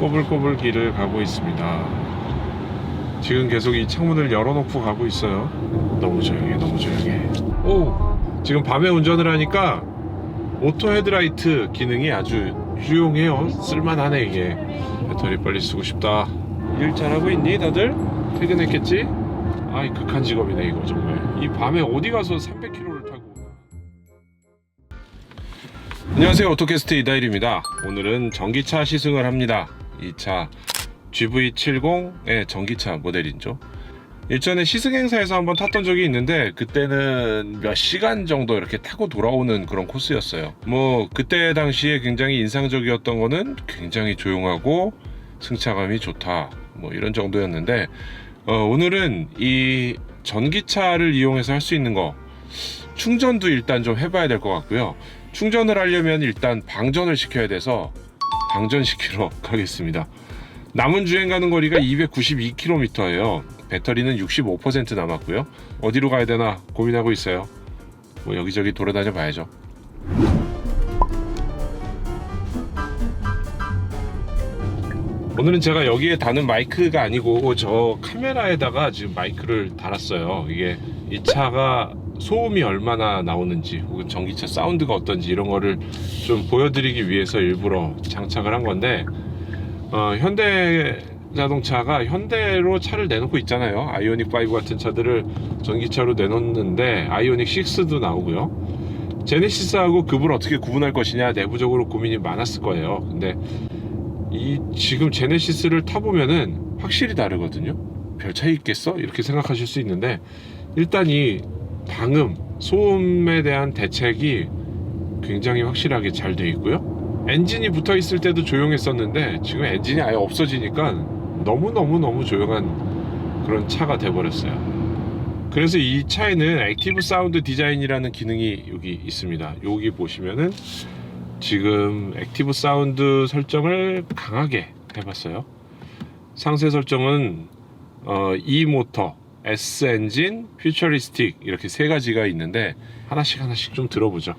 꼬불꼬불 길을 가고 있습니다. 지금 계속 이 창문을 열어놓고 가고 있어요. 너무 조용해, 너무 조용해. 오, 지금 밤에 운전을 하니까 오토 헤드라이트 기능이 아주 유용해요. 쓸만하네 이게. 배터리 빨리 쓰고 싶다. 일 잘하고 있니 다들? 퇴근했겠지? 아이 극한 직업이네 이거 정말. 이 밤에 어디 가서 300km를 타고. 안녕하세요 오토캐스트 이다일입니다. 오늘은 전기차 시승을 합니다. 이 차 GV70의 전기차 모델이죠. 일전에 시승 행사에서 한번 탔던 적이 있는데 그때는 몇 시간 정도 이렇게 타고 돌아오는 그런 코스였어요. 뭐 그때 당시에 굉장히 인상적이었던 거는 굉장히 조용하고 승차감이 좋다. 뭐 이런 정도였는데 어, 오늘은 이 전기차를 이용해서 할 수 있는 거 충전도 일단 좀 해봐야 될 것 같고요. 충전을 하려면 일단 방전을 시켜야 돼서 방전시키러 가겠습니다. 남은 주행 가는 거리가 292km예요. 배터리는 65% 남았고요. 어디로 가야 되나 고민하고 있어요. 뭐 여기저기 돌아다녀 봐야죠. 오늘은 제가 여기에 다는 마이크가 아니고 저 카메라에다가 지금 마이크를 달았어요. 이게 이 차가 소음이 얼마나 나오는지 혹은 전기차 사운드가 어떤지 이런 거를 좀 보여드리기 위해서 일부러 장착을 한 건데 어, 현대 자동차가 현대로 차를 내놓고 있잖아요. 아이오닉 5 같은 차들을 전기차로 내놓는데 아이오닉 6도 나오고요. 제네시스하고 급을 어떻게 구분할 것이냐 내부적으로 고민이 많았을 거예요. 근데 이 지금 제네시스를 타보면은 확실히 다르거든요. 별 차이 있겠어? 이렇게 생각하실 수 있는데 일단 이 방음, 소음에 대한 대책이 굉장히 확실하게 잘 되어 있고요. 엔진이 붙어 있을 때도 조용했었는데 지금 엔진이 아예 없어지니까 너무너무너무 조용한 그런 차가 돼버렸어요. 그래서 이 차에는 액티브 사운드 디자인이라는 기능이 여기 있습니다. 여기 보시면은 지금 액티브 사운드 설정을 강하게 해봤어요. 상세 설정은 어, E 모터, S 엔진, 퓨처리스틱 이렇게 세 가지가 있는데 하나씩 하나씩 좀 들어보죠.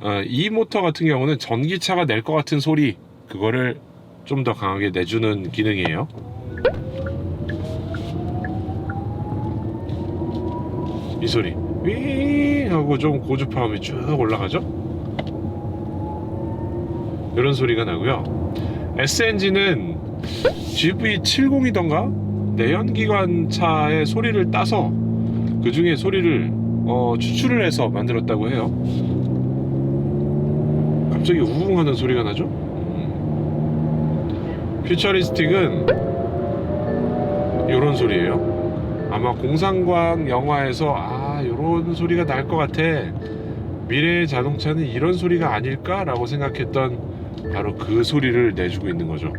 어, E 모터 같은 경우는 전기차가 낼 것 같은 소리 그거를 좀 더 강하게 내주는 기능이에요. 이 소리 윙 하고 좀 고주파음이 쭉 올라가죠. 이런 소리가 나고요. S 엔진은 GV70이던가 내연기관차의 소리를 따서 그 중에 소리를 어, 추출을 해서 만들었다고 해요. 갑자기 우웅하는 소리가 나죠? 음. 퓨처리스틱은 이런 소리예요. 아마 공상과학 영화에서 아 이런 소리가 날 것 같아. 미래의 자동차는 이런 소리가 아닐까라고 생각했던 바로 그 소리를 내주고 있는 거죠.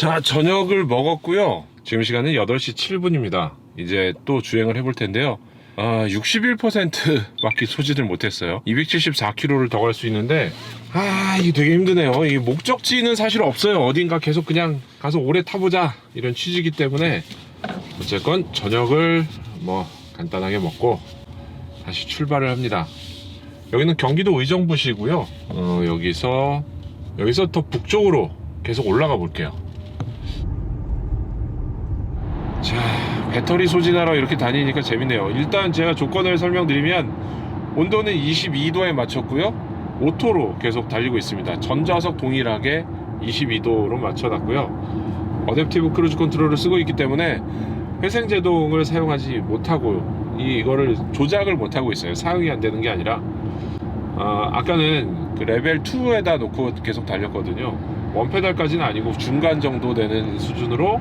자, 저녁을 먹었고요. 지금 시간은 8시 7분입니다. 이제 또 주행을 해볼 텐데요. 아, 61%밖에 소지를 못했어요. 274km를 더 갈 수 있는데, 아, 이게 되게 힘드네요. 이 목적지는 사실 없어요. 어딘가 계속 그냥 가서 오래 타보자. 이런 취지이기 때문에, 어쨌건 저녁을 뭐 간단하게 먹고 다시 출발을 합니다. 여기는 경기도 의정부시고요. 어, 여기서, 여기서 더 북쪽으로 계속 올라가 볼게요. 자, 배터리 소진하러 이렇게 다니니까 재밌네요. 일단 제가 조건을 설명드리면 온도는 22도에 맞췄고요. 오토로 계속 달리고 있습니다. 전좌석 동일하게 22도로 맞춰놨고요. 어댑티브 크루즈 컨트롤을 쓰고 있기 때문에 회생 제동을 사용하지 못하고 이- 이거를 조작을 못하고 있어요. 사용이 안 되는 게 아니라 아, 아까는 그 레벨 2에다 놓고 계속 달렸거든요. 원페달까지는 아니고 중간 정도 되는 수준으로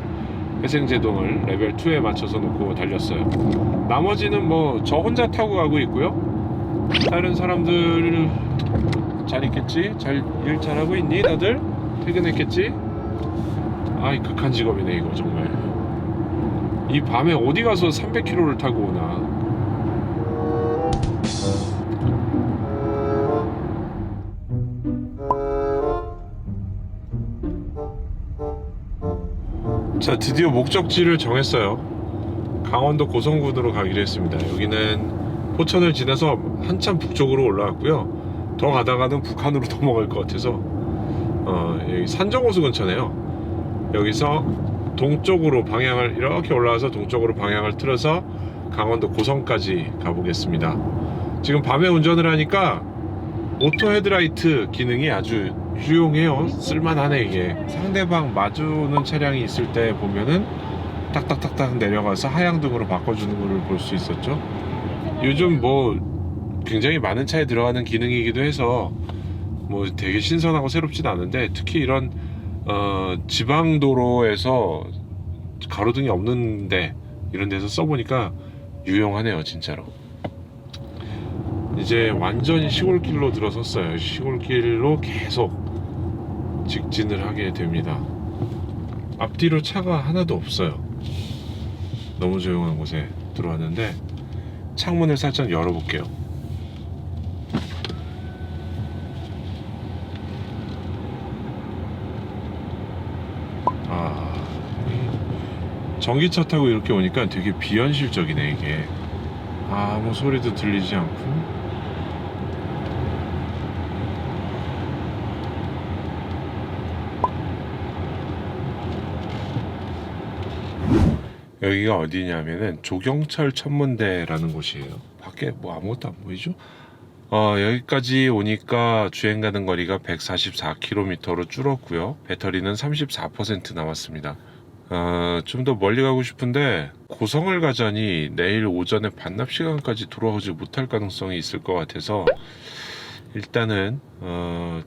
회생 제동을 레벨 2에 맞춰서 놓고 달렸어요. 나머지는 뭐 저 혼자 타고 가고 있고요. 다른 사람들 잘 있겠지? 잘 일 잘하고 있니? 다들 퇴근했겠지? 아이 극한 직업이네 이거 정말. 이 밤에 어디 가서 300km를 타고 오나? 자 드디어 목적지를 정했어요. 강원도 고성군으로 가기로 했습니다. 여기는 포천을 지나서 한참 북쪽으로 올라왔고요. 더 가다가는 북한으로 넘어갈 것 같아서 어, 여기 산정호수 근처네요. 여기서 동쪽으로 방향을 이렇게 올라와서 동쪽으로 방향을 틀어서 강원도 고성까지 가보겠습니다. 지금 밤에 운전을 하니까 오토 헤드라이트 기능이 아주 유용해요. 쓸만하네 이게. 상대방 마주는 차량이 있을 때 보면은 딱딱딱딱 내려가서 하향등으로 바꿔주는 것을 볼수 있었죠. 요즘 뭐 굉장히 많은 차에 들어가는 기능이기도 해서 뭐 되게 신선하고 새롭진 않은데 특히 이런 어, 지방 도로에서 가로등이 없는데 이런 데서 써보니까 유용하네요 진짜로. 이제 완전히 시골길로 들어섰어요. 시골길로 계속 직진을 하게 됩니다. 앞뒤로 차가 하나도 없어요. 너무 조용한 곳에 들어왔는데 창문을 살짝 열어볼게요. 아, 이 전기차 타고 이렇게 오니까 되게 비현실적이네 이게. 아무 소리도 들리지 않고 여기가 어디냐면은 조경철 천문대라는 곳이에요. 밖에 뭐 아무것도 안 보이죠? 어, 여기까지 오니까 주행 가는 거리가 144km로 줄었고요. 배터리는 34% 남았습니다. 어, 좀 더 멀리 가고 싶은데 고성을 가자니 내일 오전에 반납 시간까지 돌아오지 못할 가능성이 있을 것 같아서 일단은 어,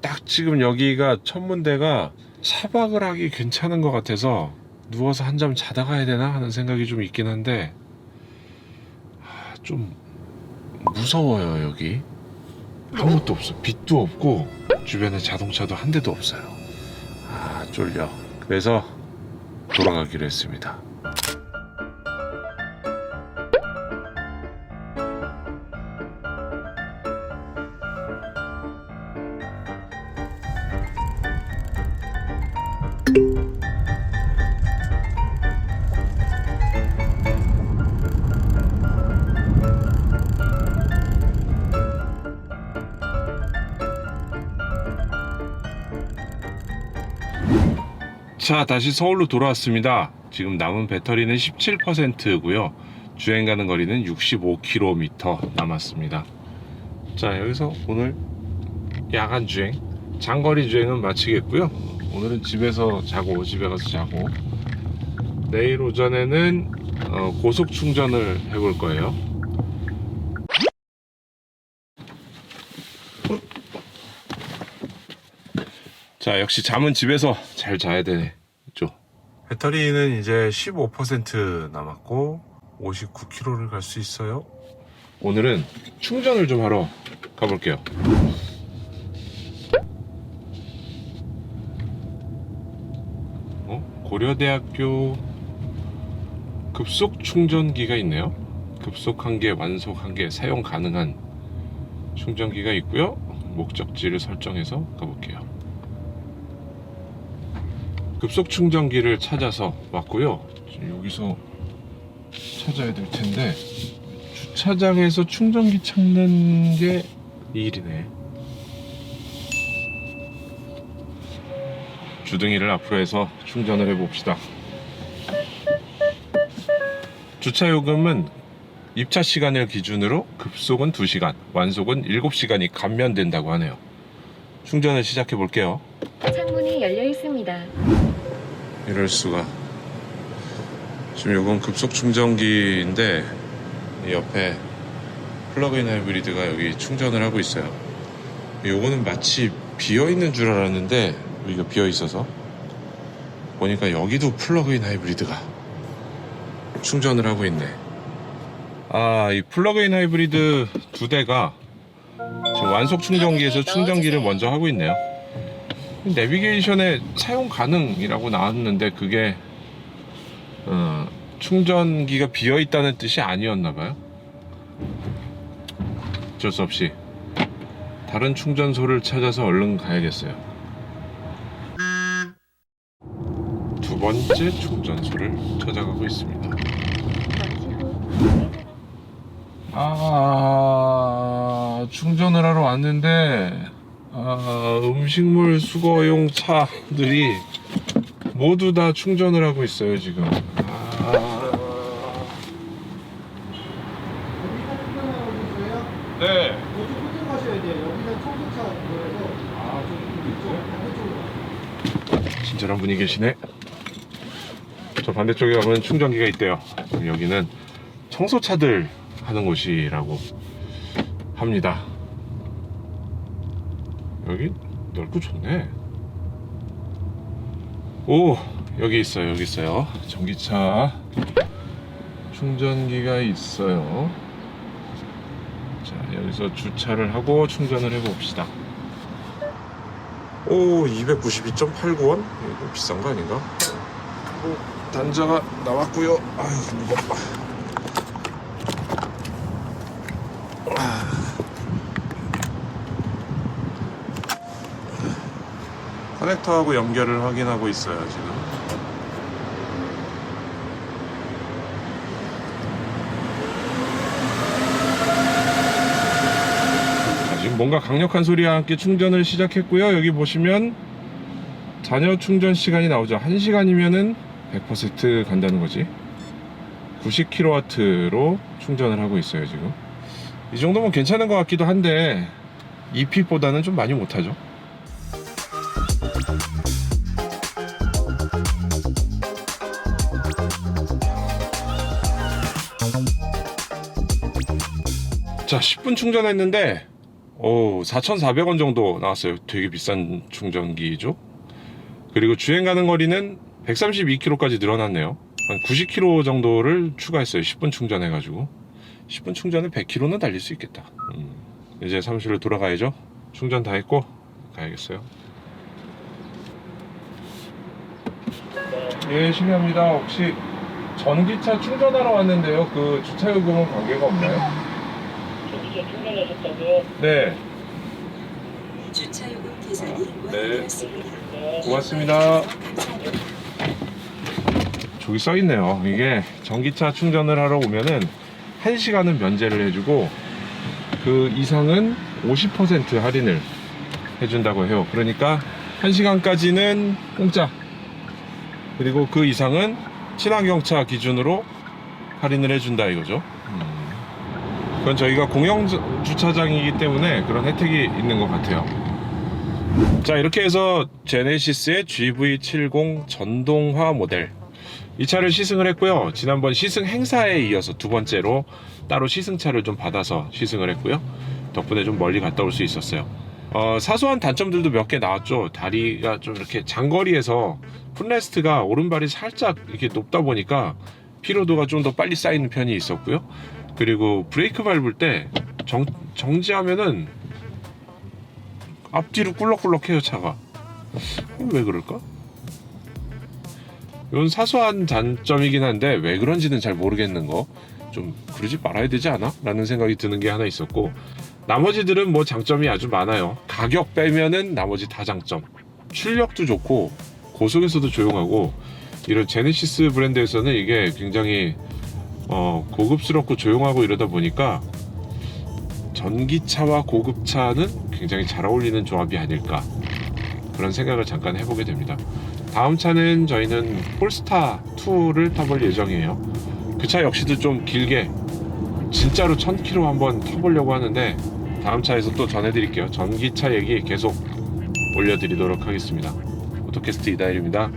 딱 지금 여기가 천문대가 차박을 하기 괜찮은 것 같아서 누워서 한 잠 자다 가야 되나 하는 생각이 좀 있긴 한데 아, 좀 무서워요 여기. 아무것도 없어. 빛도 없고 주변에 자동차도 한 대도 없어요. 아 쫄려. 그래서 돌아가기로 했습니다 자 다시 서울로 돌아왔습니다. 지금 남은 배터리는 17%고요. 주행 가는 거리는 65km 남았습니다. 자 여기서 오늘 야간 주행 장거리 주행은 마치겠고요. 오늘은 집에서 자고 집에 가서 자고. 내일 오전에는 어, 고속 충전을 해볼 거예요 자 역시 잠은 집에서 잘 자야 되죠. 배터리는 이제 15% 남았고 59km를 갈 수 있어요. 오늘은 충전을 좀 하러 가볼게요. 어? 고려대학교 급속 충전기가 있네요. 급속 한 개, 완속 한개 사용 가능한 충전기가 있고요. 목적지를 설정해서 가볼게요 급속 충전기를 찾아서 왔고요. 여기서 찾아야 될 텐데 주차장에서 충전기 찾는 게 이 일이네. 주둥이를 앞으로 해서 충전을 해봅시다. 주차 요금은 입차 시간을 기준으로 급속은 2시간, 완속은 7시간이 감면된다고 하네요. 충전을 시작해 볼게요. 창문이 열려 있습니다. 이럴 수가. 지금 이건 급속 충전기인데 이 옆에 플러그인 하이브리드가 여기 충전을 하고 있어요. 요거는 마치 비어 있는 줄 알았는데 여기가 비어 있어서 보니까 여기도 플러그인 하이브리드가 충전을 하고 있네. 아, 이 플러그인 하이브리드 두 대가 지금 완속 충전기에서 충전기를 먼저 하고 있네요. 내비게이션에 사용 가능이라고 나왔는데 그게 어, 충전기가 비어 있다는 뜻이 아니었나 봐요. 어쩔 수 없이 다른 충전소를 찾아서 얼른 가야겠어요. 두 번째 충전소를 찾아가고 있습니다. 아 충전을 하러 왔는데 아, 음식물 수거용 차들이 모두 다 충전을 하고 있어요 지금. 아, 네. 가셔야 돼요. 여기는 청소차 아, 반대쪽으로. 친절한 분이 계시네. 저 반대쪽에 가면 충전기가 있대요. 그럼 여기는 청소차들 하는 곳이라고 합니다. 여기 넓고 좋네. 오, 여기 있어요. 여기 있어요. 전기차 충전기가 있어요. 자, 여기서 주차를 하고 충전을 해 봅시다. 오 292.89원? 이거 비싼 거 아닌가? 오, 단자가 나왔고요 아유 무겁다 커넥터하고 연결을 확인하고 있어요 지금 자, 지금 뭔가 강력한 소리와 함께 충전을 시작했고요. 여기 보시면 잔여 충전 시간이 나오죠. 1시간이면은 100% 간다는 거지. 90kW로 충전을 하고 있어요, 지금. 이 정도면 괜찮은 것 같기도 한데 EP보다는 좀 많이 못하죠. 자, 10분 충전했는데 오, 4,400원 정도 나왔어요. 되게 비싼 충전기죠. 그리고 주행 가는 거리는 132km까지 늘어났네요. 한 90km 정도를 추가했어요. 10분 충전해 가지고. 10분 충전에 100km는 달릴 수 있겠다. 음, 이제 사무실로 돌아가야죠. 충전 다 했고 가야겠어요. 예, 실례합니다. 혹시 전기차 충전하러 왔는데요. 그 주차 요금은 관계가 없나요? 전기차 충전하셨다고요? 네. 주차 요금 계산이 완료되었습니다. 고맙습니다. 저기 써 있네요. 이게 전기차 충전을 하러 오면은 1시간은 면제를 해주고 그 이상은 50% 할인을 해준다고 해요. 그러니까 1시간까지는 공짜. 그리고 그 이상은 친환경차 기준으로 할인을 해준다 이거죠. 음. 그건 저희가 공영 주- 주차장이기 때문에 그런 혜택이 있는 것 같아요. 자 이렇게 해서 제네시스의 GV70 전동화 모델 이 차를 시승을 했고요 지난번 시승 행사에 이어서 두 번째로 따로 시승차를 좀 받아서 시승을 했고요 덕분에 좀 멀리 갔다 올 수 있었어요 어, 사소한 단점들도 몇 개 나왔죠 다리가 좀 이렇게 장거리에서 풋레스트가 오른발이 살짝 이렇게 높다 보니까 피로도가 좀 더 빨리 쌓이는 편이 있었고요 그리고 브레이크 밟을 때 정, 정지하면은 앞뒤로 꿀럭꿀럭해요 차가 왜 그럴까? 이건 사소한 단점이긴 한데 왜 그런지는 잘 모르겠는 거 좀 그러지 말아야 되지 않아? 라는 생각이 드는 게 하나 있었고 나머지들은 뭐 장점이 아주 많아요 가격 빼면은 나머지 다 장점 출력도 좋고 고속에서도 조용하고 이런 제네시스 브랜드에서는 이게 굉장히 어, 고급스럽고 조용하고 이러다 보니까 전기차와 고급차는 굉장히 잘 어울리는 조합이 아닐까 그런 생각을 잠깐 해보게 됩니다. 다음 차는 저희는 폴스타 2를 타볼 예정이에요. 그 차 역시도 좀 길게 진짜로 1000km 한번 타보려고 하는데 다음 차에서 또 전해드릴게요. 전기차 얘기 계속 올려드리도록 하겠습니다. 오토캐스트 이다일입니다.